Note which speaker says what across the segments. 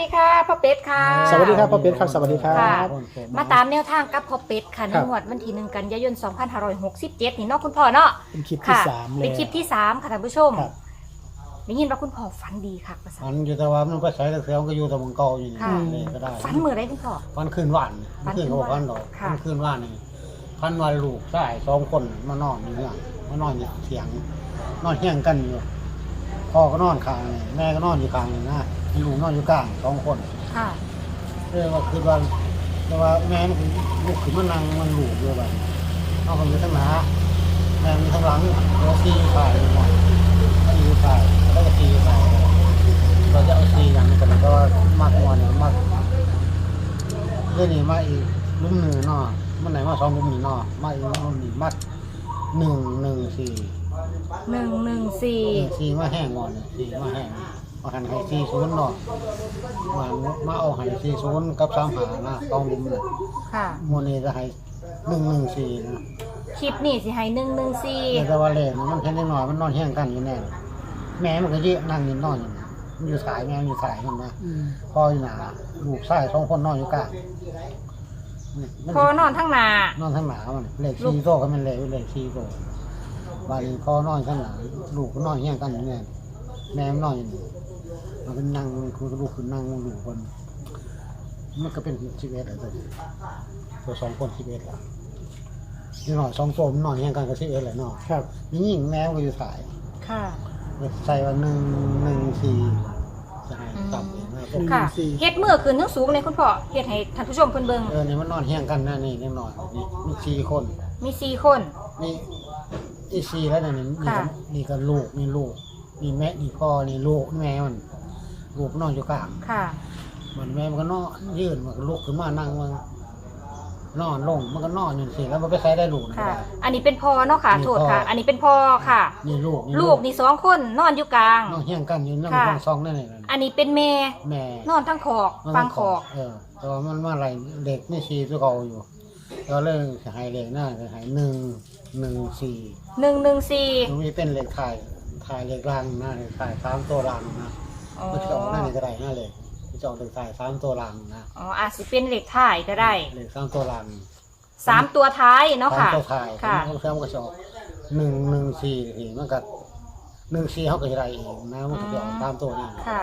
Speaker 1: ดีค่ะพ่อเป็ดค่ะ
Speaker 2: สวัสดีครับพ่อเป็ดครับสวัสดีครั
Speaker 1: ค่ะ
Speaker 2: บ
Speaker 1: มาตามแนวทางกับพ่อเป็ดค่ะใน
Speaker 2: ครับ
Speaker 1: งวดวันที่หนึ่งกันยายน 2567 นี่เนาะคุณพ่อเนาะ
Speaker 2: เป็นคลิปที่
Speaker 1: ค่ะ
Speaker 2: สามเลย
Speaker 1: เป็นคลิปที่สามค่ะท่านผู้ชม
Speaker 2: ครับ
Speaker 1: ได้ยินว่าคุณพ่อฝันดีค่ะภาษา
Speaker 3: มันอยู่แต่ว่ามันก็ใช้แต่เสียงก็อยู่แต่มังเก่าอยู่นี่
Speaker 1: ค่ะ
Speaker 3: นี่ก็ได้
Speaker 1: ฝันมือได้คุณพ่อ
Speaker 3: ฟันขึ้นว่าน
Speaker 1: ฟันขึ้
Speaker 3: ขึ้
Speaker 1: น
Speaker 3: นเขาบอก
Speaker 1: ว่าน
Speaker 3: ฟันดอก
Speaker 1: ค่ะ
Speaker 3: ฟันขึ้นว่านนี่พันวันลูกใช่สองคนมานอนอยู่เนี่ยมานอนอยู่เสียง นอนเฮี้ยงกันอยู่พ่อก็นอนข้างนี่แม่ก็นอนอยู่ข้างนี่นะ ลูกนอนอยู่กลางสองคน
Speaker 1: ค่ะ
Speaker 3: เรียกว่าคือว่าแต่ว่าแม่มันลูกขึ้นมานั่งมันลูกอยู่แบบเอาคนอยู่ทั้งหน้าแม่มันทั้งหลังแล้วซีอยู่ฝ่ายหมดซีอยู่ฝ่ายแล้วก็ซีอยู่ฝ่ายเราจะเอาซีอย่างนี้กันก็มักมวนเนี่ยมักเรื่องนี้มาอีกลุ่มหนึ่งเนาะมันไหนมาสองลุ่มนี่เนาะมาอีกลุ่มนี่มัดหนึ่งหนึ่งสี่
Speaker 1: หนึ่งหนึ่งสี่
Speaker 3: สี่มาแห้งงอนสี่มาแห้ง มาหันให้สี่ศูนย์เนาะมามาเอาให้สี่ศูนย์กับสามหานะต้องลุ่มเลย
Speaker 1: ค่ะ
Speaker 3: มวนี้จะให้หนึ่งหนึ่งสี่นะ
Speaker 1: คลิปนี่สิให้หนึ่งหนึ่งสี่
Speaker 3: แต่ว่าเลขมันแค่นิดหน่อยมันนอนแห้งกันอยู่แน่แม่มันก็ยืนนั่งอยู่นอนอยู่มันอยู่สายแม่มันอยู่สายมันนะ
Speaker 2: อืม
Speaker 3: พ่ออยู่หนาลูกชายสองคนนอนอยู่กลางนี่มัน
Speaker 1: พอนอนทั้งหนาน
Speaker 3: อนทั้งหนามันเลขสี่โตก็มันเลขเลขสี่โตบาลีพ่อนอนข้างหลังลูกก็นอนแห้งกันอยู่แน่ แม่มันนอนอยู่นี่มันเป็นนั่งคือลูกคือนั่งมันอยู่คนมันก็เป็นสิบเอ็ดอะไรตัวนี้ตัวสองคนสิบเอ็ดละนี่หน่อยสองตัวมันนอนแห้งกันก็สิบเอ็ดเลยเนาะ
Speaker 2: ครับ
Speaker 3: นี่ยิ่งแมวก็อยู่สาย
Speaker 1: ค่ะ
Speaker 3: ใส่ว่าหนึ่งหนึ่งสี่จะให้ต่ำเองนะพวก
Speaker 1: ค่ะเฮ็ดมือขึ้นทั้งสูงเลยคุณพ่อเฮ็ดให้ท่านผู้ชมเพิ่นเบิ่ง
Speaker 3: เออเนี่ยมันนอนแห้งกันนะนี่นิดหน่อยนี่มีสี่คน
Speaker 1: มีสี่คน
Speaker 3: นี่อีสี่แล้วเนี่ยนี่นี่
Speaker 1: ค่ะ
Speaker 3: ก็นี่ก็ลูกนี่ลูก นี่แม่นี่พ่อนี่ลูกแม่มันลูกนอนอยู่กลาง
Speaker 1: ค่ะ
Speaker 3: มันแม่มันก็นอนยืนมันก็ลุกขึ้นมานั่งมันนอนลงมันก็นอนอยู่สิแล้วมันไปใช้ได้ลูกนะ
Speaker 1: ค่ะ อันนี้เป็นพ่อเนาะค่ะ
Speaker 3: นี่
Speaker 1: โทษ
Speaker 3: พ่อ
Speaker 1: ค่ะ อันนี้เป็นพ่อค่ะ
Speaker 3: นี่ลูก
Speaker 1: ลูกนี่สองคนนอนอยู่กลาง
Speaker 3: นอนเฮี้ยงกันอยู่นั่ง
Speaker 1: ค่ะ
Speaker 3: ฟังซองนั่นเอง
Speaker 1: อันนี้เป็นแม่
Speaker 3: แม่
Speaker 1: นอนทั้งขอกฟังขอก
Speaker 3: เออแต่ว่ามันมาอะไรเด็กไม่ชีตัวเก่าอยู่เราเริ่มจะหายเลขหน้าจะหายหนึ่งหนึ่งสี่
Speaker 1: หนึ่งหนึ่งสี่
Speaker 3: มันมีเป็นเลขถ่าย ถ่ายเลขล่างน้าเลขถ่ายสามตัวล่างนะมันจะออกหน้านี่ก็ได้หน้าเลขมันจะออกเลขถ่ายสามตัวล่างนะ
Speaker 1: อ๋ออาจสิเป็นเหล็กถ่ายก็ได้
Speaker 3: เลขสามตัวล่าง
Speaker 1: สามตัวท้ายเนาะค่ะ
Speaker 3: สามตัวถ่าย
Speaker 1: ค่ะ
Speaker 3: มันก็มันก็จะออกหนึ่งหนึ่งสี่อีกมันก็หนึ่งสี่เขาก็จะได้เองนะมันก็จะออกตามตัวนี่
Speaker 1: ค่ะ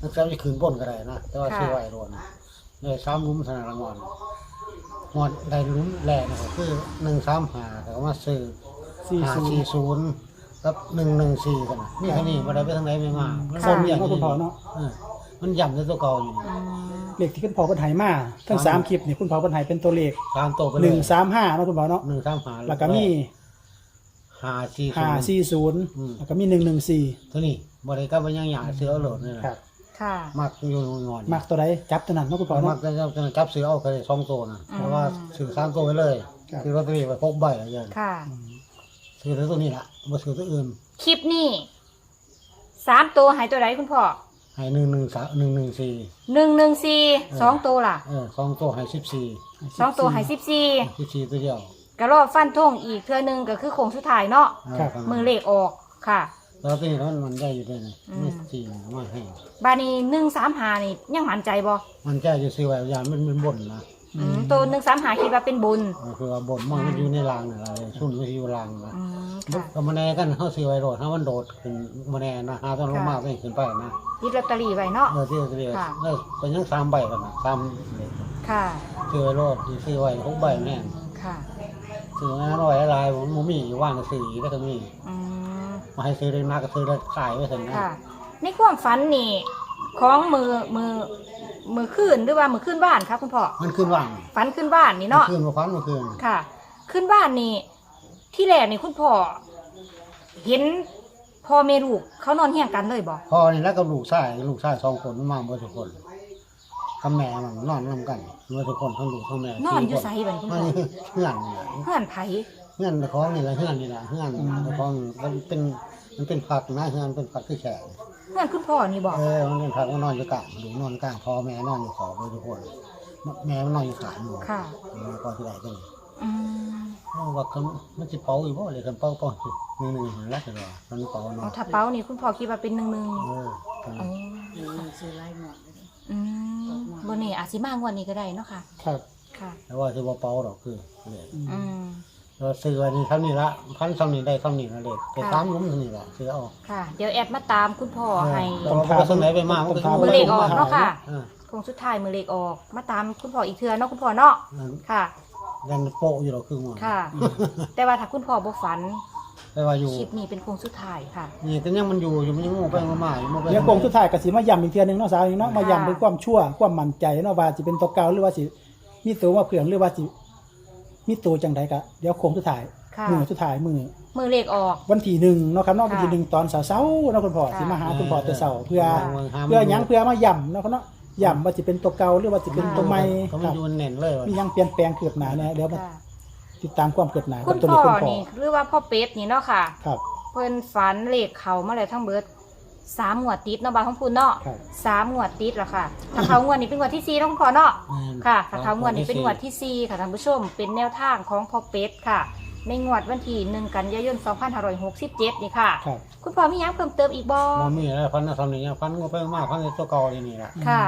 Speaker 3: มันจะขึ้นบนก็ได้นะแต่ว่า
Speaker 1: ค่ะ
Speaker 3: ชื่อไว้รวนเลยสามลุ้มสนามละงอนงอนได้ลุ้มแรกนะครับคือหนึ่งสามหาแต่ว่าซื้อ
Speaker 2: สี่
Speaker 3: หาสี่ศูนย์ กับหนึ่งหนึ่งสี่กันนะนี่แค่นี้มาได้ไปทางไหนไม่มามัน
Speaker 1: ค่ะ
Speaker 3: ส้มอย่าง
Speaker 2: เนาะคุณพ่อเนาะ
Speaker 3: เออมันย่ำในตัวเก่าอยู่นี่
Speaker 1: อืม
Speaker 2: เลขที่คุณพ่อเพิ่นให้มาทั้งสามคลิปนี่คุณพ่อเพิ่นให้เป็นตัวเลข
Speaker 3: ตามโตวไป
Speaker 2: ห
Speaker 3: เล
Speaker 2: นึ่
Speaker 3: ย
Speaker 2: งสามห้าเนาะคุณพ่อเนาะ
Speaker 3: หนึ่งสามหา
Speaker 2: แล้วก็มี
Speaker 3: หาสี่ศู
Speaker 2: ห้าน
Speaker 3: ย์
Speaker 2: สี่ศูนย์
Speaker 3: อืม
Speaker 2: แล้วก็มีหนึ่งหนึ่งสี่
Speaker 3: เท่านี้บริการไปยังหยาเสือเอาโหลดนี่แหละ
Speaker 2: ครับ
Speaker 1: ค่ะ
Speaker 3: มักอยู่งอน
Speaker 2: มักตัวใดจับตัวนั้นเนาะคุณพ่อ
Speaker 3: มั
Speaker 2: เนาะ
Speaker 3: กจะจะจับเสือเอาก็ได้สองตัวนะเพราะว่าซื้อสามตัวไปเลย
Speaker 2: ครับ
Speaker 3: ซื้อลอตเตอรี่ไปพกใบอะไรอย่างเงี้ย
Speaker 1: ค่ะ
Speaker 3: ซื้อแต่ตัวนี้ละมาซื้อตัวอื่น
Speaker 1: คลิปนี่สามตัวหายตัวไหนคุณพ่อ
Speaker 3: ให้หนึ่งหนึ่งสามหนึ่งหนึ่งสี่
Speaker 1: หนึ่งหนึ่งสี่สองตัวล่ะ
Speaker 3: เออสองตัวให้สิบสี่
Speaker 1: สองตัวหายสิบสี่
Speaker 3: สิบสี่ตัวเดียว
Speaker 1: กระรอบฟันทงอีกเทือหนึงก็คือโค้งสุดท้ายเนาะ
Speaker 3: ครับ
Speaker 1: มือเลขออกค่ะ
Speaker 3: แล้วตัวนี้มันมันได้อยู่ด้วยนะ
Speaker 1: อืม
Speaker 3: ไม่สี่มาให้
Speaker 1: บานี้หนึ่งสามหานี่ยังมั่นใจบ่
Speaker 3: มันแก้อยู่ซื้อไว้ยานมันมันบ่นนะ
Speaker 1: อืมตัวหนึ่งสามหาคิดว่าเป็นบุญ
Speaker 3: มันคือว่าบ่นมันมันอยู่ในรางนี่แหละชุ่นมันอยู่รางนะ
Speaker 1: อืมค่ะ
Speaker 3: ก็มาแน่กันเขาซื้อไว้โดดถ้ามันโดดขึ้นมาแน่นะหาต้นลงมาไม่ขึ้นไปนะ
Speaker 1: ยึดลอตเตอรี่ไว้เนาะ
Speaker 3: เออที่เรียก
Speaker 1: ค่ะ
Speaker 3: เออเป็นยังสามใบกันนะสามเลย
Speaker 1: ค่ะ
Speaker 3: ซื้อไว้โลดซื้อไว้หกใบแน่น
Speaker 1: ค่ะ
Speaker 3: ซื้อมาร้อยละลายผมบ่มีว่างก็ซื้ออีกแล้วก็มี
Speaker 1: อืม
Speaker 3: มาให้ซื้อได้มากก็ซื้อได้ขายไว้เถอะนะ
Speaker 1: ค่ะ ในความฝันนี่ ของมือมือ มือขึ้นหรือว่ามือขึ้นบ้านครับคุณพ่อ
Speaker 3: มันขึ้นว่าง
Speaker 1: ฝันขึ้นบ้านนี่เนาะ
Speaker 3: ขึ้นมาฟันเมื่อคืน
Speaker 1: ค่ะ ขึ้นบ้านนี่ที่แรกนี่คุณพ่อเห็นพ่อเมลูกเขานอนเฮียงกันเลยบ่
Speaker 3: พอนี่แล้วก็ลูกชายลูกชายสองคนมันมาเมื่อทุกคนกับแม่มันนอนนำกันเมื่อทุกคนทั้งลูกทั้งแม่
Speaker 1: นอนอยู่
Speaker 3: สี่
Speaker 1: ไส
Speaker 3: ค
Speaker 1: บัดนี้คุณ
Speaker 3: มั
Speaker 1: พ่
Speaker 3: น
Speaker 1: อ
Speaker 3: เพื่อนนี่แหละ
Speaker 1: เพื่อนไผ
Speaker 3: เพื่อนของนี่แหละเพื่อนนี่แหละเพื่อนแต่ของมันเป็น มันเป็นผักนะเพื่อนเป็นผักที่แฉะ
Speaker 1: เพื่อนคุณพ่อนี่บ่
Speaker 3: เออมันเป็นผักมันนอนอยู่กลางหรือนอนกลางพ่อแม่นอนอยู่ขอบเลยทุกคนแม่มันนอนอยู่ขาอยู่
Speaker 1: ค่ะ
Speaker 3: แล้วก็ที่ไหนกัน
Speaker 1: อืม
Speaker 3: ว่าเขามันสิเป่าอยู่บ่เลยคันเป่าเป่าหนึ่งหนึ่งหันละแต่ว่ามันเป่า
Speaker 1: เอา
Speaker 3: เนาะ
Speaker 1: ถ้าเป้านี่คุณพ่อคิดว่าเป็นหนึ่งหนึ่ง
Speaker 3: เออคัน
Speaker 1: อ๋อ
Speaker 4: หรือซื้อไล่หมดเลย
Speaker 1: อืมบนนี่อาจสิมากกว่านี้ก็ได้เนาะค่ะ
Speaker 2: ครับ
Speaker 1: ค่ะ
Speaker 3: แต่ว่าสิบ่เป่าดอกคือเลย
Speaker 1: อืม
Speaker 3: เราซื้ออันนี้เท่านี้ละพันเท่านี้ได้เท่านี้ละเลยแต่
Speaker 1: ค่ะ
Speaker 3: สามหลุมเท่านี้ละซื้อเอา
Speaker 1: ค่ะ เดี๋ยวแอดมาตามคุณพ่อให้
Speaker 3: แต่ว่าบ่สนไหนไปมากมันก็
Speaker 1: มือเลขออกเนาะค่ะ
Speaker 3: เออ
Speaker 1: คงสุดท้ายมือเลขออก มาตามคุณพ่ออีกเทือเนาะคุณพ่อเนาะ
Speaker 3: นั่น
Speaker 1: ค่ะ
Speaker 3: ยันโปะอยู่ดอกคือหมด
Speaker 1: ค่ะ แต่ว่าถ้าคุณพ่อบ่ฝัน
Speaker 3: แต่ว่าอยู่
Speaker 1: คลิปนี้เป็นโคงสุดท้ายค่ะ
Speaker 3: นี่แต่ยังมันอยู่อยู่มันยังงูไปงูมาอยู่มันไป
Speaker 2: เดี๋ยวโคงสุดท้ายก็สิมาย้ำอีกเทื่อหนึงเนาะสาวนี่เนาะมาย้ำเป็นความชั่วความมั่นใจเนาะว่าสิเป็นตัวเก่าหรือว่าสิมีตัวว่าเผื่องหรือว่าสิ มีตัวจังใดก็เดี๋ยวโคงสุดท้าย
Speaker 1: ค่ะ
Speaker 2: มือสุดท้ายมือ
Speaker 1: มือเลขออก
Speaker 2: วันที่หนึ่งเนาะครับเนาะ
Speaker 1: ค่ะ
Speaker 2: วันที่หนึ่งตอนเช้าๆเนาะคุณพ่อ
Speaker 1: ค่ะ
Speaker 2: สิมาหาคุณพ่อแต่เช้าเพื่อ
Speaker 3: หา
Speaker 2: เพื่อหยังเพื่อมาย่ำเนาะครับเนาะย่ำว่าสิเป็นตัวเก่าหรือว่าสิเป็นตัวใหม่
Speaker 3: ก็
Speaker 2: ค
Speaker 3: มัน
Speaker 2: รับ
Speaker 3: อยู่เน่นเลยว่ะ
Speaker 2: มีหยังเปลี่ยนแปลงเกิดหนาเนี่ยเดี๋ยวมา
Speaker 1: ค่ะ
Speaker 2: ติดตามความเกิดหนา
Speaker 1: คุ
Speaker 2: กับ
Speaker 1: ณ
Speaker 2: ตัว
Speaker 1: พ่
Speaker 2: นี้
Speaker 1: อ
Speaker 2: คุณพ่อ
Speaker 1: นี่หรือว่าพ่อเป็ดนี่เนาะค่ะ
Speaker 2: ครับ
Speaker 1: เพิ่นฝันเลขเขามาแล้วทั้งเบิด สามงวดติดเนาะบางของคุณเนาะ
Speaker 2: ครับ
Speaker 1: สามงวดติดละค่ะ ถ้าเขางวดนี้เป็นงวดที่สี่เนาะคุณพ่อเนาะค่ะถ้าเขางวดนี้เป็นงวดที่สี่ค่ะท่านผู้ชม เป็นแนวทางของพ่อเป็ดค่ะ ในงวดวันที่หนึ่งกันยายน 2567 นี่ค่ะ
Speaker 2: ครับ
Speaker 1: คุณพ่อมีหยังเพิ่มเติมอีกบ่
Speaker 3: มันมีอะไรพันทำนี่พันงูไปงูมาพันในตัวเก่านี่นี่แหละ
Speaker 1: ค่ะ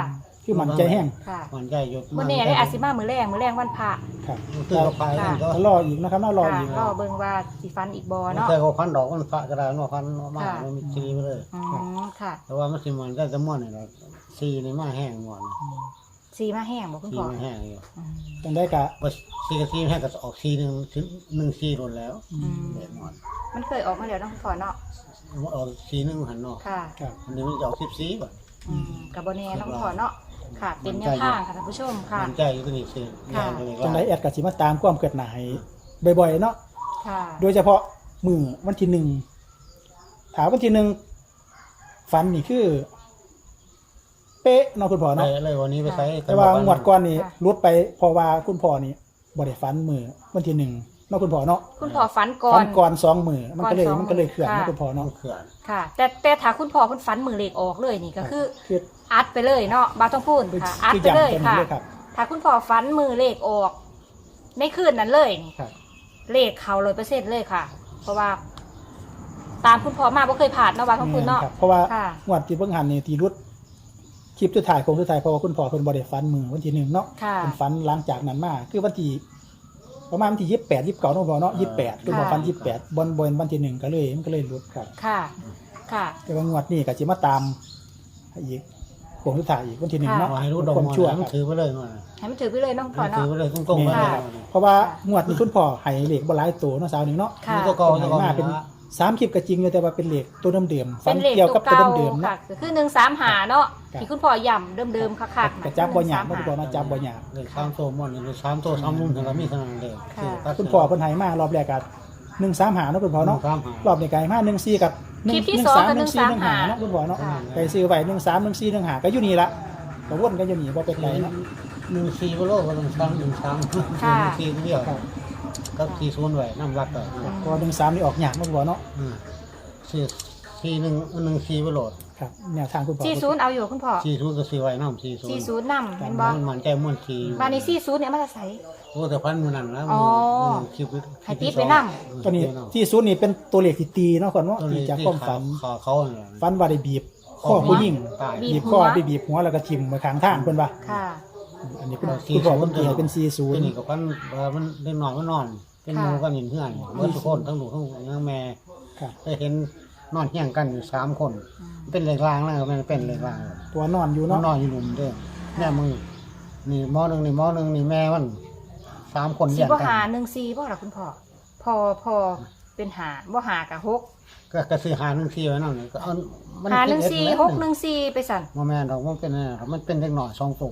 Speaker 2: คือมันใจแห้ง
Speaker 1: ค่ะ
Speaker 3: มันใจหยุด
Speaker 1: มื้อนี้ได้อาจสิมามื้อแรงมื้อแรงวันพระ
Speaker 2: ครับ
Speaker 3: คือเราไปนั่นก็
Speaker 2: ก็รออีกนะครับเนาะรอ
Speaker 1: ค่ะ
Speaker 2: อีก
Speaker 1: ก็เบิ่งว่าสิฟันอีกบ่
Speaker 3: มัน
Speaker 1: เนาะ
Speaker 3: ใช่เขาพันดอกมันพระกระดาษมันพันมามันมีชีไปเลย
Speaker 1: อืมค่ะ
Speaker 3: แต่ว่ามันสิมันก็จะม่วนนี่แหละซีนี่มาแห้งม่วน
Speaker 1: สีมาแห้งบ่คุณ
Speaker 3: ซี
Speaker 1: พ่อ
Speaker 3: มันแห้งอยู่
Speaker 1: อืม
Speaker 2: จังได้กะ
Speaker 3: ว่าซีกับซีแห้งก็ออกซีหนึ่งถึงหนึ่งซีรนแล้ว
Speaker 1: อืม
Speaker 3: เด็ดม่วน
Speaker 1: มันเคยออกมาแล้วเนาะคุณพ่อเนาะ
Speaker 3: ออกซีหนึ่งหันเนาะ
Speaker 1: ค่ะ
Speaker 2: ครับ
Speaker 3: อันนี้มันจะออกสิบซีบ่
Speaker 1: อืมกับบ่แน่เนาะคุณพ่อเนาะ ค่ะ เป็นแนวทางค่ะท่านผู้ชมค่ะ
Speaker 3: มันใจอยู่ตัวนี้ซี
Speaker 1: ค่ะ
Speaker 2: จังได้แอดกับสิมาตามความเกิดหนาให้บ่อยๆเนาะ
Speaker 1: ค่ะ
Speaker 2: โดยเฉพาะมือวันที่หนึ่งถามวันที่หนึ่งฝันนี่คือ เป๊ะเนาะคุณพ่อ
Speaker 3: ไป
Speaker 2: เนาะ
Speaker 3: เลยวันนี้ไปใช้
Speaker 2: แต่ว่างวดก่อนนี่รุดไปเพอว่าคุณพ่อนี่บ่ได้ฝันมือวันที่หนึ่ง เนาะคุณพ่อเนาะ
Speaker 1: คุณพ่อฝันก่อ
Speaker 2: ฝั
Speaker 1: น
Speaker 2: นก่อนสองมือมันก็เลย
Speaker 1: ก่อนสอง
Speaker 2: มันก็เลยเขื่อน
Speaker 1: ค่ะ
Speaker 2: เนาะคุณพ่อ
Speaker 3: น้อ
Speaker 2: เนาะ
Speaker 3: งเขื่อน
Speaker 1: ค่ะ แต่แต่ถ้าคุณพ่อเพิ่นฝันมือเลขออกเลยนี่ก็คือ
Speaker 2: คือ
Speaker 1: อัดไปเลยเนาะบาต้องพูด
Speaker 2: คือ
Speaker 1: ค่ะอัด
Speaker 2: คือ
Speaker 1: ไปเลย
Speaker 2: ย้ำตัวนี้
Speaker 1: ค่ะ
Speaker 2: เลยครับ
Speaker 1: ถ้าคุณพ่อฝันมือเลขออก ในคืนนั้นเลยนี่
Speaker 2: ครับ
Speaker 1: เลขเขาเลยเปอร์เซ็นต์เลยค่ะ เพราะว่า ตามคุณพ่อมาบ่เคยผ่านเนาะบาต้องพูดเนาะ
Speaker 2: แม่ครับเพราะว่า
Speaker 1: ค่ะ
Speaker 2: งวดที่เพิ่งหันนี่ที่รุดคลิปสุดท้ายของสุดท้ายเพราะว่าคุณพ่อเพิ่นบ่ได้ฝันมือวันที่หนึ่งเนาะ
Speaker 1: ค่ะ
Speaker 2: เป็นฝันหลังจากนั้นมาคือวันที่ ประมาณวันที่ยี่สิบแปดยี่สิบเก้าเนาะพ่อเนาะยี่สิบแปดคือพอฝันยี่สิบแปดบนบนวันที่หนึ่งก็เลยมันก็เลยรุดครับ
Speaker 1: ค่ะ ค่ะ
Speaker 2: แต่ว่างวดนี้ก็สิมาตามให้อีกโค้งสุดท้ายอีกวันที่หนึ่ง
Speaker 1: ค่ะ
Speaker 2: เนาะ
Speaker 3: ว่าให้รู้ดอก
Speaker 2: ความ
Speaker 3: มัน
Speaker 2: ชั่ว
Speaker 3: มัน
Speaker 2: ครับ
Speaker 3: ถือไปเลยมา
Speaker 1: ให้มันถือไปเลยเน้องพ่อ
Speaker 3: ถือ
Speaker 1: เนาะ
Speaker 3: ไปเลยตรงๆไปเลย
Speaker 1: ค่ะ
Speaker 2: เพราะว่างวดนี้คุณพ่อให้เหล็กบ่หลายตัวเนาะสาวหนึ่งเนาะ
Speaker 1: ค่ะ
Speaker 3: ตัวเก่า
Speaker 2: ให้
Speaker 3: ตัวเก่า
Speaker 2: มาเป็น สามคลิปก็จริงอยู่แต่ว่าเป็นเหล็กตัวเดิมๆฝั
Speaker 1: เป็นนเลข
Speaker 2: เกี่ยว
Speaker 1: ตั
Speaker 2: กับ
Speaker 1: ว
Speaker 2: ตัว
Speaker 1: เก่า
Speaker 2: เดิมๆ
Speaker 1: ค่ะ
Speaker 2: เนาะ
Speaker 1: ก็คือหนึ่งสามหาเนาะ
Speaker 2: ครับ
Speaker 1: ที่คุณพ่อย่ำเดิมๆคักๆ
Speaker 2: กระจับบ่หยาบบ่คุณพ่อเนาะจับบ่หยาบ
Speaker 3: เลยสามตัวมันเลยสามตัวสามมุมถึงกับมีขนาดเลย
Speaker 2: คุณพ่อเพิ่นให้มารอบแรกก็หนึ่งสามหาเนาะคุณพ่อเนาะ
Speaker 3: สามหาร
Speaker 2: อบนี้ก็ให้มาหนึ่งสี่กับหนึ่ง
Speaker 1: คลิปที่
Speaker 2: หนึ่
Speaker 1: สอง
Speaker 2: สาม
Speaker 1: กับ
Speaker 2: หนึ่งสี่หนึ่งหา
Speaker 1: 135
Speaker 2: เนาะคุณพ่อเนาะ
Speaker 1: ค่ะ
Speaker 2: ไปซื้อไว้หนึ่งสามหนึ่งสี่หนึ่งหาก็อยู่นี่ละก็วนกันอยู่นี่บ่ไปไกลเนาะ
Speaker 3: หนึ่งสี่กิโลก็ต้องสามหนึ่งสามหนึ่ง
Speaker 1: ค่ะ
Speaker 3: สี่เดียว
Speaker 2: ครับ
Speaker 3: ก็สี่ศูนย์ไว้น้ำรัดต่อ
Speaker 2: พอหนึ่งสามนี่ออกยากเนาะคุณพ่อเนาะ
Speaker 3: อืมสี่สี่หนึ่งหนึ่งสี่ไปโหลด
Speaker 2: ครับแนวทางคุณพ่อ
Speaker 1: สี่ศูนย์เอาอยู่คุณพ่อ
Speaker 3: สี่ศูนย์ก็สี่ไว้น้ำสี่ศูน
Speaker 1: สี่
Speaker 3: ย์
Speaker 1: ศูนย์นำเห็นบ่
Speaker 3: มันมันใจม่วนสี่อยู่
Speaker 1: บานนี้สี่ศูนย์เนี่ยมันจะใส่
Speaker 3: โอ้แต่พันมันนั่นแล้ว
Speaker 1: อ๋อ
Speaker 3: คลิป
Speaker 1: ให้ติ๊บไปนำ
Speaker 2: ตัวนี้ที่ศูนย์นี่เป็นตัวเลขที่ตีเนาะก่อนเนาะ
Speaker 3: ตัว
Speaker 2: ตี
Speaker 3: นี้
Speaker 2: จาก
Speaker 3: ที่
Speaker 2: ความฝัน
Speaker 3: ขาเขาเนี่ย
Speaker 2: ฝันว่าได้บีบข้อผู้หญิง
Speaker 3: ตาย
Speaker 1: บี
Speaker 2: บี
Speaker 1: บบ
Speaker 2: ข้อ
Speaker 1: หัว
Speaker 2: ไปบีบหัวแล้วก็ทิ่มไว้ข้างทางเพิ่นว่า
Speaker 1: ค่ะ
Speaker 2: อันนี้คุณคุณพ่อเพิ่นตีให้เป็น40
Speaker 3: ตัวนี้ก็พันว่ามันได้นอนมันนอน เป็นหมูกันหินเพื่อนเมื่อทุกคนทั้งหนูทั้งทั้งแม่
Speaker 2: ครับ
Speaker 3: ได้เห็นนอนเฮียงกันอยู่สามคน เป็นเหล็กรางแล้วมันเป็นเหล็กราง
Speaker 2: ตัวนอนอยู่
Speaker 3: มัน
Speaker 2: เนาะ
Speaker 3: นอนอยู่หลุมเด้อแม่มึงนี่หมอหนึ่งนี่หมอหนึ่งนี่แม่มันสามคน
Speaker 1: สี่
Speaker 3: เลี้ยง
Speaker 1: บ่
Speaker 3: กั
Speaker 1: หาน หนึ่งสี่บ่ล่ะคุณพ่อพอพอเป็นหาบ่หากับหก
Speaker 3: ก็กระสือหาหนึ่งสี่ไว้นั่นก็เอามั
Speaker 1: หาหนึ่ง
Speaker 3: เป็
Speaker 1: สี่
Speaker 3: เอ็ด
Speaker 1: ห
Speaker 3: แล้ว
Speaker 1: กหนึ่งสี่ไปสั่น
Speaker 3: บ่แม่นดอกมันเป็นอะไรครับมันเป็นเล็กหน่อยสองตัว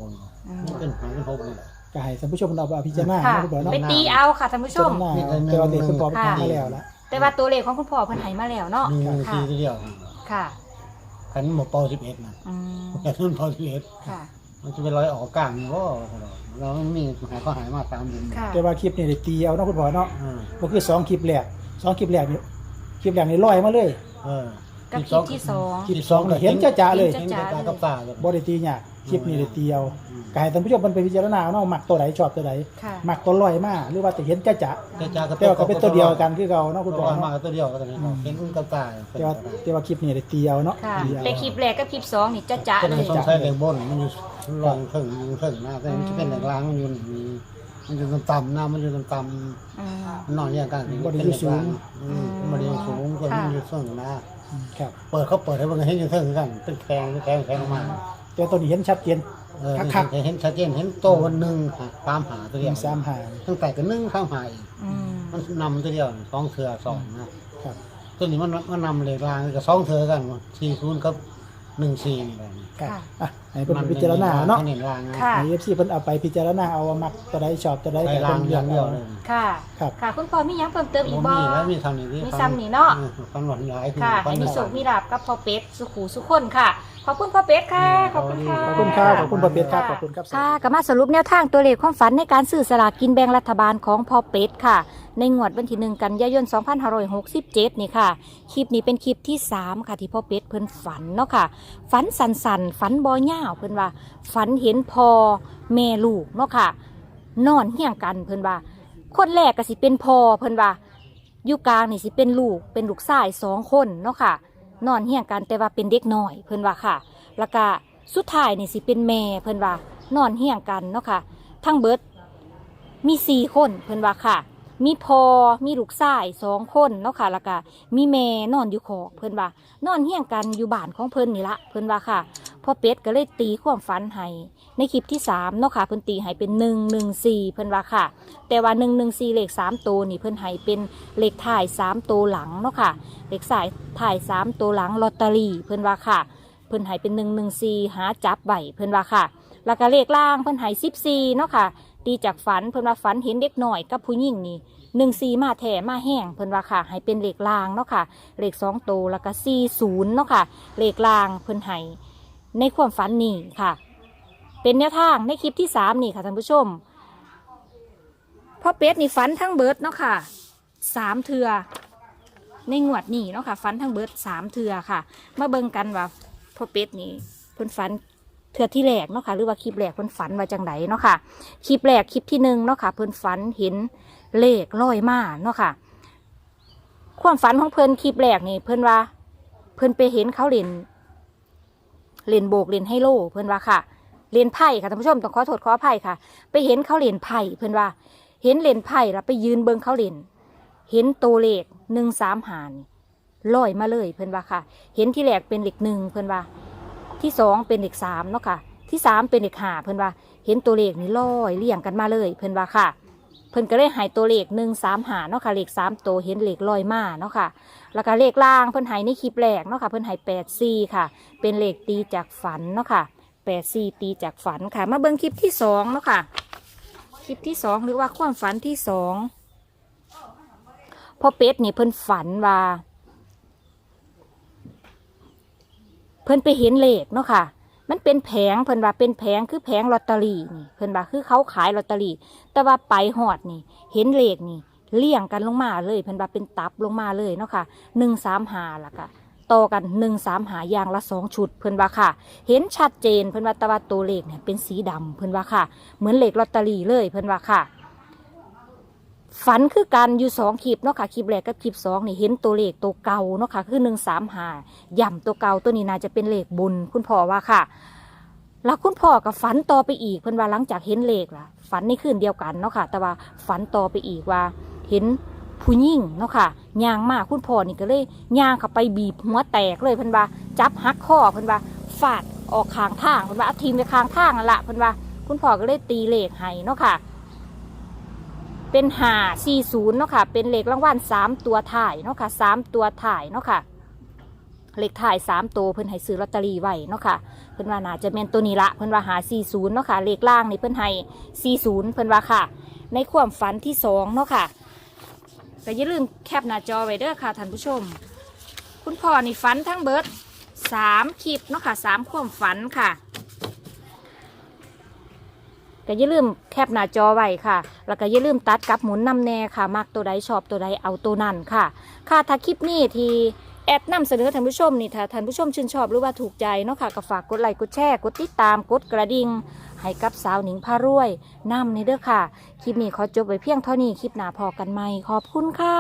Speaker 1: อืม
Speaker 3: มันเป็นหาเป็นหกนี่แหละ
Speaker 2: ก็ให้ท่านผู้ชมเราเอาพิจารณา
Speaker 1: ค่ะ
Speaker 2: เนาะคุณพ่อเนาะ
Speaker 1: ไปตีเอาค่ะท่านผู้ชม
Speaker 2: พิจารณาเอาแต่ว่าเด็กคุณพ่อไป
Speaker 1: ค่ะ
Speaker 2: ทำมาแล้วละ
Speaker 1: แต่ว่าตัวเลขของคุณพ่อเพิ่นให้มาแล้วเนาะ
Speaker 3: หนึ่งหนึ่ง
Speaker 1: ค่ะ
Speaker 3: สี่เดียว
Speaker 1: ค่ะ
Speaker 3: ขันหมดเปาสิบเอ็ดนะ
Speaker 1: อืม
Speaker 3: แต่ขึ้นเปาสิบเอ็ด
Speaker 1: ค่ะ
Speaker 3: มันจะเป็นร้อยออกกลางนี่ว่าเราไม่มีหายก็หายมาตามบุญ
Speaker 1: ค่ะ
Speaker 2: แต่ว่าคลิปนี่ได้ตีเอาเนาะคุณพ่อเนาะ
Speaker 3: อ่า
Speaker 2: ก็คือสองคลิปแรกสองคลิปแรกนี่คลิปแรกนี่ลอยมาเลย
Speaker 3: เออ
Speaker 1: กับคลิปที่สอง
Speaker 2: คลิปสองนี่เห็นจ้าๆเลย
Speaker 3: เห็นจ้าๆกับตาเลย
Speaker 2: บ่ได้ตียาก คลิปนี้ได้เตียวกายท่านผู้ชมมันไปพิจารณาเอาเนาะมักตัวไหนชอบตัวไหน
Speaker 1: ค่ะ
Speaker 2: มักตัวลอยมากหรือว่าจะเห็นจะจะ
Speaker 3: แต่จาก
Speaker 2: แต่ว่าก็เป็นตัวเดียวกันคือเราเนาะคุณ
Speaker 3: ตัว
Speaker 2: พ่อ
Speaker 3: มา
Speaker 2: เนาะ
Speaker 3: กับตัวเดียวก็ตัวนี้เห็นอุ้งกับตาย
Speaker 2: แต่ว่าแต่ว่าคลิปนี้ได้เตียวเนาะ
Speaker 1: ค่ะ
Speaker 2: เตียว
Speaker 1: แต่คลิปแรกกับคลิปสองนี่จะจะ
Speaker 3: ก็
Speaker 1: เล
Speaker 3: เลย
Speaker 1: ย
Speaker 3: สงสัยเลยบนมันอยู่ลองถึงอยู่ถึงนะแต่มันจะเป็นแหล่งล้างมันอยู่นี่มันอยู่ต่ำๆนะมันอยู่ต่ำ
Speaker 1: อืม
Speaker 3: ๆนอนอย่างกันมันเป็นแหล่งล้างอืมมันอยู่สูงกว่ามันอยู่สูงนะ
Speaker 2: ครับ
Speaker 3: เปิดเขาเปิดให้มันเห็นอยู่ถึงกันเป็นแข็งแข็งแข็งมา
Speaker 2: แต่ตัวนี้เห็นชัดเจน
Speaker 3: เออ
Speaker 2: คัก
Speaker 3: เห็นชัดเจนเห็นโตวันหนึ่งตามหาตัว
Speaker 2: ห
Speaker 3: เดีย
Speaker 2: นึ่
Speaker 3: ว
Speaker 2: งสามหา
Speaker 3: ตั้งแต่ก็นึ่งข้ามหาอีก
Speaker 1: อืม
Speaker 3: มันนำตัวเดียวสองเถื่อสองนะครับ ตัวนี้มันมันนำเลยรางกับสองเถื่อกันสี่ศูนย์กับหนึ่งสี่นี่แหละ
Speaker 2: ครับอะให้เพิ่นพิจารณาเนาะ
Speaker 3: เห็นรางนะ
Speaker 1: ค่ะ
Speaker 2: ให้ FC เพิ่นเอาไปพิจารณาเอาว่ามักตัวใดชอบตัวใด
Speaker 3: ไป
Speaker 2: ก็
Speaker 3: ราง
Speaker 2: เพิ่น
Speaker 3: อ
Speaker 2: เลือย่างก
Speaker 3: เดียว
Speaker 2: เอา
Speaker 3: เลย
Speaker 1: ค่ะ
Speaker 2: ครับ
Speaker 1: ค่ะคุณพ่อมีหยังเพิ่มเติมอีก
Speaker 3: ผม
Speaker 1: บ่
Speaker 3: มีแล้วมีทำนี่ที่
Speaker 1: มีซ้ำนี่เนาะ
Speaker 3: ฟันหลอนหลาย
Speaker 1: ค่ะ
Speaker 3: ฟั
Speaker 1: ให้
Speaker 3: น
Speaker 1: มี
Speaker 3: หล
Speaker 1: โช
Speaker 3: อ
Speaker 1: คนมีลาบกับพ่อเป็ดสุขูสุขคนค่ะ ขอบคุณพ่อเป็ดค่ะ ขอบคุณค่ะ
Speaker 2: ขอบคุณครับขอบคุณประเภทครับขอบคุณครับ
Speaker 1: ค่ะก็มาสรุปแนวทางตัวเลขความฝันในการซื้อสลากกินแบ่งรัฐบาลของพ่อเป็ดค่ะ ในงวดวันที่หนึ่งกันยายน 2567 นี่ค่ะ คลิปนี้เป็นคลิปที่ 3 ค่ะที่พ่อเป็ดเพิ่นฝันเนาะค่ะ ฝันสันสันๆฝันบอย่าวเพิ่นว่า ฝันเห็นพอแม่ลูกเนาะค่ะ นอนเฮี้ยงกันเพิ่อนว่า คนแรกก็สิเป็นพอเพิ่อนว่าอยู่กลางนี่สิเป็นลูกเป็นลูกชายสองคนเนาะค่ะ นอนเฮี้ยงกันแต่ว่าเป็นเด็กน้อยเพิ่อนว่าค่ะ แล้วก็สุดท้ายนี่สิเป็นแม่เพิ่อนว่านอนเฮี้ยงกันเนาะค่ะ ทั้งเบิดมีสี่คนเพิ่อนว่าค่ะ มีพอมีลูกชายสองคนเนาะค่ะแล้วก็มีแม่นอนอยู่ขอกเพิ่อนว่า นอนเฮี้ยงกันอยู่บ้านของเพิ่อนนี่ละเพิ่อนว่าค่ะพ่อเป็ดก็เลยตีความฝันให้ในคลิปที่สามเนาะค่ะเพิ่อนตีให้เป็นหนึ่งหนึ่งสี่เพิ่อนว่าค่ะ แต่ว่าหนึ่งหนึ่งสี่เลขสามตัวนี่เพิ่อนให้เป็นเลขถ่ายสามตัวหลังเนาะค่ะเลขสายถ่ายสามตัวหลังลอตเตอรี่เพิ่อนว่าค่ะ เพิ่อนให้เป็นหนึ่งหนึ่งสี่หาจับใบเพิ่อนว่าค่ะแล้วก็เลขล่างเพิ่อนให้สิบสี่เนาะค่ะ ตีจากฝันเพิ่นว่าฝันเห็นเด็กหน่อยกับผู้หญิงนี่หนึ่งสี่มาแถ่มาแห้งเพิ่นว่าค่ะ ให้เป็นเหลขล่างเนาะค่ะเหลขสองโตแล้วก็สี่ศูนย์เนาะค่ะเหลขล่างเพิ่นให้ในความฝันนี่ค่ะ เป็นแนวทางในคลิปที่สามนี่ค่ะท่านผู้ชมพ่อเป็ดนี่ฝันทั้งเบิร์ดเนาะค่ะสามเทือในงวดนี้เนาะค่ะฟันทั้งเบิร์ดสามเทือค่ะ มาเบิ่งกันว่าพ่อเป็ดนี่เพิ่นฝัน ทือที่แรกเนาะค่ะหรือว่าคลิปแรกเพิ่นฝันว่าจังไดเนาะค่ะคลิปแรกคลิปที่หนึ่งเนาะค่ะเพิ่นฝันเห็นเลขลอยมาเนาะค่ะ ความฝันของเพิ่นคลิปแรกนี่เพิ่นว่า เพิ่นไปเห็นเขาเล่นเล่นโบกเล่นไฮโลเพิ่นว่าค่ะเล่นไพ่ค่ะท่านผู้ชมต้องขอโทษขออภัยค่ะ ไปเห็นเขาเล่นไพ่เพิ่นว่า เห็นเล่นไพ่แล้วไปยืนเบิ่งเขาเล่นเห็นตัวเลขหนึ่งสามหารลอยมาเลยเพิ่นว่าค่ะ เห็นที่แรกเป็นเลขหนึ่งเพิ่นว่า ที่สองเป็นเลขสามเนาะค่ะ ที่สามเป็นเลขห้าเพิ่นว่า เห็นตัวเลขนี่ลอยเลี่ยงกันมาเลย เพิ่นว่าค่ะ เพิ่นก็เลยหายตัวเลขหนึ่งสามหาเนาะค่ะเลขสามตัวเห็นเลขลอยมาเนาะค่ะ แล้วก็เลขล่างเพิ่นหายในคลิปแรกเนาะค่ะเพิ่นหายแปดสี่ค่ะ เป็นเลขตีจากฝันเนาะค่ะแปดสี่ตีจากฝันค่ะ มาเบิ่งคลิปที่สองเนาะค่ะคลิปที่สองหรือว่าความฝันที่สองพ่อเป็ดนี่เพิ่นฝันว่า เพิ่นไปเห็นเลขเนาะค่ะ มันเป็นแผงเพิ่นว่าเป็นแผงคือแผงลอตเตอรี่นี่ เพิ่นว่าคือเขาขายลอตเตอรี่ แต่ว่าไปหอดนี่ เห็นเลขนี่เลี่ยงกันลงมาเลย เพิ่นว่าเป็นตับลงมาเลยเนาะค่ะหนึ่งสามหาล่ะค่ะต่อกันหนึ่งสามหายางละสองชุด เพิ่นว่าค่ะ เห็นชัดเจนเพิ่นว่าตะวันตัวเลขเนี่ยเป็นสีดำเพิ่นว่าค่ะ เหมือนเลขลอตเตอรี่เลยเพิ่นว่าค่ะ ฝันคือกันอยู่สองคลิปเนาะค่ะคลิปแรกกับคลิปสองนี่เห็นตัวเลขตัวเก่าเนาะค่ะคือหนึ่งสามหาย่ำตัวเก่าตัวนี้น่าจะเป็นเลขบุญคุณพ่อว่าค่ะ แล้วคุณพ่อกับฝันต่อไปอีกเพิ่นว่าหลังจากเห็นเลขล่ะ ฝันในคืนเดียวกันเนาะค่ะ แต่ว่าฝันต่อไปอีกว่า เห็นผู้หญิงเนาะค่ะย่างมากคุณพ่อนี่ก็เลยย่างเข้าไปบีบหัวแตกเลยเพิ่นว่าจับหักข้อเพิ่นว่าฟาดออกข้างทางเพิ่นว่าเอาทีมไปข้างทางนั่นละเพิ่นว่าคุณพ่อก็เลยตีเลขให้เนาะค่ะ เป็นหาสี่ศูนย์เนาะค่ะ เป็นเลขรางวัลสามตัวถ่ายเนาะค่ะสามตัวถ่ายเนาะค่ะเลขถ่ายสามตัวเพิ่นให้ซื้อลอตเตอรี่ไว้เนาะค่ะ เพิ่นว่าน่าจะเป็นตัวนี้ละ เพิ่นว่าหาสี่ศูนย์เนาะค่ะเลขล่างนี่เพิ่นให้สี่ศูนย์เพิ่นว่าค่ะ ในความฝันที่สองเนาะค่ะก็อย่าลืมแคปหน้าจอไว้เด้อค่ะท่านผู้ชม คุณพ่อนี่ฝันทั้งเบิร์ดสามคลิปเนาะค่ะสามความฝันค่ะ ก็อย่าลืมแคปหน้าจอไว้ค่ะ แล้วก็อย่าลืมตัดกับหมุนนำแน่ค่ะ มักตัวใดชอบตัวใดเอาตัวนั้นค่ะ ค่ะถ้าคลิปนี้ที่แอดนำเสนอท่านผู้ชมนี่ถ้าท่านผู้ชมชื่นชอบหรือว่าถูกใจเนาะค่ะก็ฝากกดไลค์กดแชร์กดติดตามกดกระดิ่งให้กับสาวหนิงพารวยนำในเด้อค่ะ คลิปนี้ขอจบไว้เพียงเท่านี้คลิปหน้าพอกันใหม่ขอบคุณค่ะ